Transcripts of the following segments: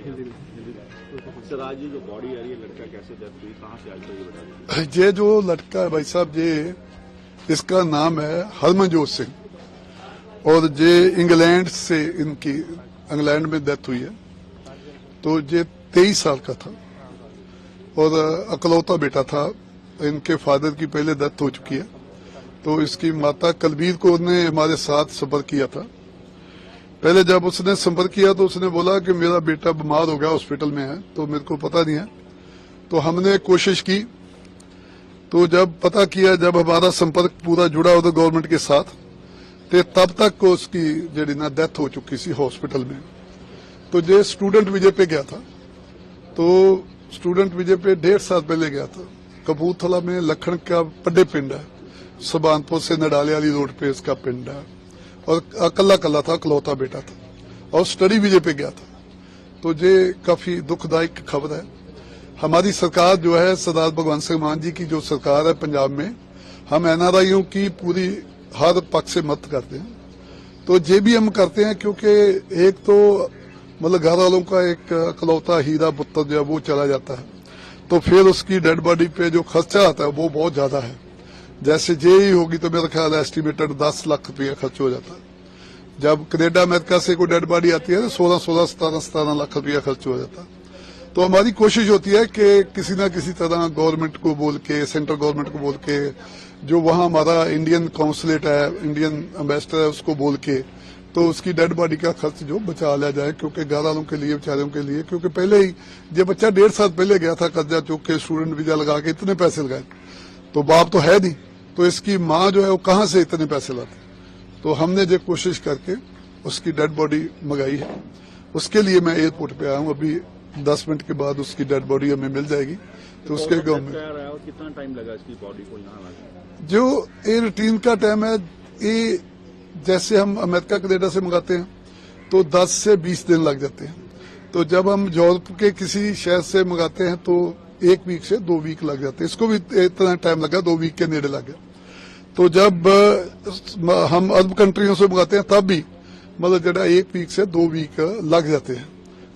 Sir आज ये जो बॉडी आ रही है लड़का कैसे डेथ हुई? कहाँ से आज ये बता दीजिए। ये जो लड़का है भाई साहब ये इसका नाम है हरमनजोत सिंह। और ये इंग्लैंड से इनकी इंग्लैंड में डेथ हुई है। तो ये तेईस साल का था। और अकलौता बेटा था। इनके फादर की पहले डेथ हो चुकी है। तो इसकी माता कलबीर को ने हमारे साथ सफ़र किया था। पहले जब उसने संपर्क किया तो उसने बोला कि मेरा बेटा बीमार हो गया, हॉस्पिटल में है तो मेरे को पता नहीं है। तो हमने कोशिश की। तो जब पता किया, जब हमारा संपर्क पूरा जुड़ा उधर गवर्नमेंट के साथ, ते तब तक उसकी जड़ी ना डेथ हो चुकी सी हॉस्पिटल में। तो जे स्टूडेंट विजय पे गया था तो स्टूडेंट विजय पे डेढ़ साल पहले गया था। कपूरथला में लखन का पड्डे पिंड है। सुबानपुर से नडाले वाली रोड पे इसका पिंड है। और अकल्ला कल्ला था, अकलौता बेटा था और स्टडी विजय पे गया था। तो ये काफ़ी दुखदायक खबर है। हमारी सरकार जो है, सरदार भगवंत सिंह मान जी की जो सरकार है पंजाब में, हम एनआरआईओ की पूरी हर पक्ष से मत करते हैं। तो ये भी हम करते हैं क्योंकि एक तो मतलब घर वालों का एक अकलौता हीरा पुत्र जो है, वो चला जाता है। तो फिर उसकी डेड बॉडी पे जो खर्चा आता है, वो बहुत ज़्यादा है। जैसे जे ही होगी तो मेरा ख्याल एस्टिमेटेड दस लाख रुपया खर्च हो जाता जब कनेडा, अमेरिका से कोई डेड बॉडी आती है तो सोलह सोलह, सतारह सतारह लाख रुपया खर्च हो जाता तो हमारी कोशिश होती है कि किसी ना किसी तरह गवर्नमेंट को बोल के सेंट्रल गवर्नमेंट को बोल के, जो वहाँ हमारा इंडियन काउंसलेट है इंडियन एम्बेसडर है, उसको बोल के तो उसकी डेड बॉडी का खर्च जो बचा लिया जाए, क्योंकि घर वालों के लिए, बेचारों के लिए, क्योंकि पहले ही जब बच्चा डेढ़ साल पहले गया था कर्जा चुक के स्टूडेंट वीज़ा लगा के, इतने पैसे लगाए। तो बाप तो है नहीं। तो इसकी माँ जो है वो कहाँ से इतने पैसे लाती? तो हमने जो कोशिश करके उसकी डेड बॉडी मंगाई है। उसके लिए मैं एयरपोर्ट पे आया हूँ। अभी दस मिनट के बाद उसकी डेड बॉडी हमें मिल जाएगी। तो उसके गाँव में कितना टाइम लगा इसकी बॉडी को यहाँ जो ये रूटीन का टाइम है ये जैसे हम अमेरिका कनेडा से मंगाते हैं तो 10 से 20 दिन लग जाते हैं। तो जब हम यूरोप के किसी शहर से मंगाते हैं तो एक वीक से दो वीक लग जाते इसको भी इतना टाइम लगा दो वीक के नेड़े लग गया। तो जब हम अरब कंट्रियों से मंगाते हैं तब भी मतलब जरा एक वीक से दो वीक लग जाते हैं।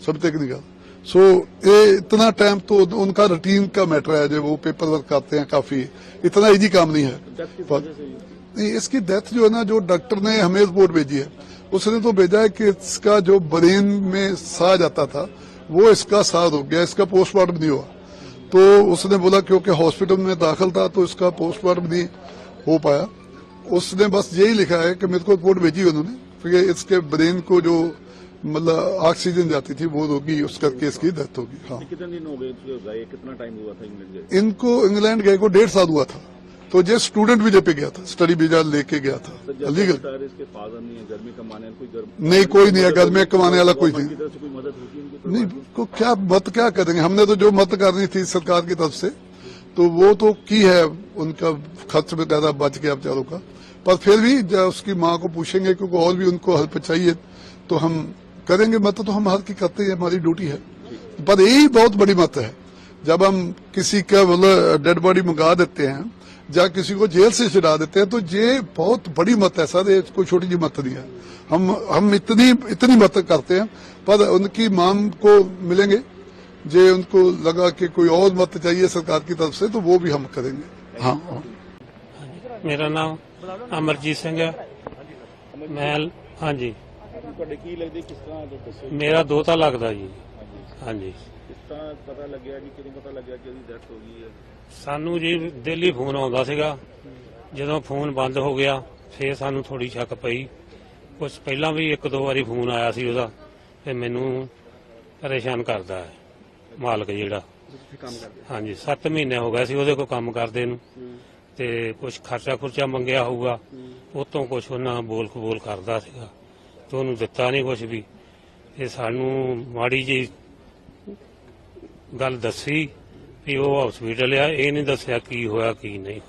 सब टेक्निकल सो ये इतना टाइम तो उनका रूटीन का मैटर है जो वो पेपर वर्क करते हैं काफ़ी। इतना इजी काम नहीं है। पर-? नहीं इसकी डेथ जो है ना जो डॉक्टर ने हमें रिपोर्ट भेजी है उसने तो भेजा है कि इसका जो ब्रेन में सा जाता था वो इसका साह हो गया इसका पोस्टमार्टम नहीं हुआ। तो उसने बोला क्योंकि हॉस्पिटल में दाखिल था तो इसका पोस्टमार्टम नहीं हो पाया। उसने बस यही लिखा है कि मेरे को रिपोर्ट भेजी उन्होंने। क्योंकि इसके ब्रेन को जो मतलब ऑक्सीजन जाती थी वो रोगी उस केस की डेथ होगी हाँ। कितने दिन हो गए कितना टाइम हुआ था इंग्लैंड गए? इनको इंग्लैंड गए को डेढ़ साल हुआ था। तो ये स्टूडेंट वीज़ा पे गया था स्टडी वीज़ा लेके गया था जब लीगल नहीं कोई नहीं, कोई नहीं है, घर में कमाने वाला कोई नहीं। नहीं को? को क्या मत क्या करेंगे? हमने तो जो मत करनी थी सरकार की तरफ़ से तो वो तो की है उनका खर्च वगैरह बच गया बेचारों का। पर फिर भी जब उसकी माँ को पूछेंगे क्योंकि और भी उनको हेल्प चाहिए तो हम करेंगे मत तो हम हर की करते हैं हमारी ड्यूटी है। पर यही बहुत बड़ी मत है। जब हम किसी का मतलब डेड बॉडी मंगा देते हैं या किसी को जेल से छुड़ा देते हैं तो ये बहुत बड़ी मत है सर ये कोई छोटी जी मत नहीं है हम हम इतनी इतनी मत करते हैं पर उनकी मांग को मिलेंगे जे उनको लगा कि कोई और मत चाहिए सरकार की तरफ से तो वो भी हम करेंगे हाँ हाँ। ਮੇਰਾ ਨਾਮ ਅਮਰਜੀਤ ਸਿੰਘ ਹੈ ਮੈਂ ਹਾਂਜੀ ਤੁਹਾਡੇ ਕੀ ਲੱਗਦੀ ਕਿਸ ਤਰ੍ਹਾਂ ਦਾ ਦੱਸੋ ਮੇਰਾ ਦੋਤਾ ਲੱਗਦਾ ਜੀ ਹਾਂਜੀ ਤਰ੍ਹਾਂ ਪਤਾ ਲੱਗਿਆ ਜੀ ਕਿਦੋਂ ਪਤਾ ਲੱਗਿਆ ਕਿ ਇਹਦੀ ਡੈਥ ਹੋ ਗਈ ਹੈ? ਸਾਨੂੰ ਜੀ ਦਿੱਲੀ ਫੋਨ ਆਉਂਦਾ ਸੀਗਾ। ਜਦੋਂ ਫੋਨ ਬੰਦ ਹੋ ਗਿਆ ਫੇਰ ਸਾਨੂੰ ਥੋੜੀ ਸ਼ੱਕ ਪਈ। ਕੁਝ ਪਹਿਲਾਂ ਵੀ ਇੱਕ ਦੋ ਵਾਰੀ ਫੋਨ ਆਇਆ ਸੀ ਉਹਦਾ ਤੇ ਮੈਨੂੰ ਪਰੇਸ਼ਾਨ ਕਰਦਾ ਹੈ ਮਾਲਕ ਜਿਹੜਾ। ਤੁਸੀਂ ਕੰਮ ਕਰਦੇ ਹਾਂਜੀ 7 ਮਹੀਨੇ ਹੋ ਗਏ ਸੀ ਉਹਦੇ ਕੋਲ ਕੰਮ ਕਰਦੇ ਨੂੰ। ਤੇ ਕੁਝ ਖਰਚਾ ਖੁਰਚਾ ਮੰਗਿਆ ਹੋਊਗਾ ਉਤੋਂ ਕੁਝ ਉਹਨਾਂ ਬੋਲ ਕਬੂਲ ਕਰਦਾ ਸੀਗਾ। ਤੇ ਉਹਨੂੰ ਦਿੱਤਾ ਨਹੀਂ ਕੁਝ ਵੀ। ਤੇ ਸਾਨੂੰ ਮਾੜੀ ਜੀ ਗੱਲ ਦੱਸੀ ਵੀ ਉਹ ਹਸਪੀਟਲ ਆ ਇਹ ਨਹੀਂ ਦੱਸਿਆ ਕੀ ਹੋਇਆ ਕੀ ਨਹੀਂ।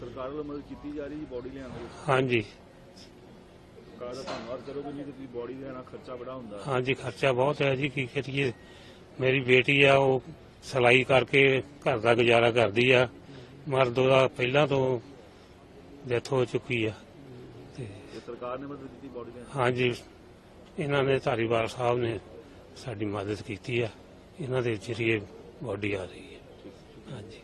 ਸਰਕਾਰ ਵੱਲੋਂ ਮਦਦ ਕੀਤੀ ਜਾ ਰਹੀ ਜੀ ਬੋਡੀ ਲਿਆਉਣ ਦੀ ਹਾਂਜੀ। ਸਰਕਾਰ ਦਾ ਧੰਨਵਾਦ ਕਰੋਗੇ ਨਹੀਂ ਤੇ ਤੁਸੀਂ ਬੋਡੀ ਲੈਣਾ ਖਰਚਾ ਬੜਾ ਹੁੰਦਾ। ਹਾਂਜੀ ਖਰਚਾ ਬਹੁਤ ਹੈ ਜੀ ਕੀ ਕਰੀਏ। ਮੇਰੀ ਬੇਟੀ ਆ ਉਹ ਸਿਲਾਈ ਕਰਕੇ ਘਰ ਦਾ ਗੁਜ਼ਾਰਾ ਕਰਦੀ ਆ। ਮਰਦ ਉਹਦਾ ਪਹਿਲਾਂ ਤੋਂ ਡੈਥ ਹੋ ਚੁੱਕੀ ਆ। ਤੇ ਤੇ ਸਰਕਾਰ ਨੇ ਮਦਦ ਕੀਤੀ ਬੋਡੀ ਲੈਣ ਹਾਂਜੀ ਇਹਨਾਂ ਨੇ ਧਾਰੀਵਾਲ ਸਾਹਿਬ ਨੇ ਸਾਡੀ ਮਦਦ ਕੀਤੀ ਆ। ਇਹਨਾਂ ਦੇ ਜਰੀਏ ਬਾਡੀ ਆ ਰਹੀ ਹੈ। ਹਾਂਜੀ।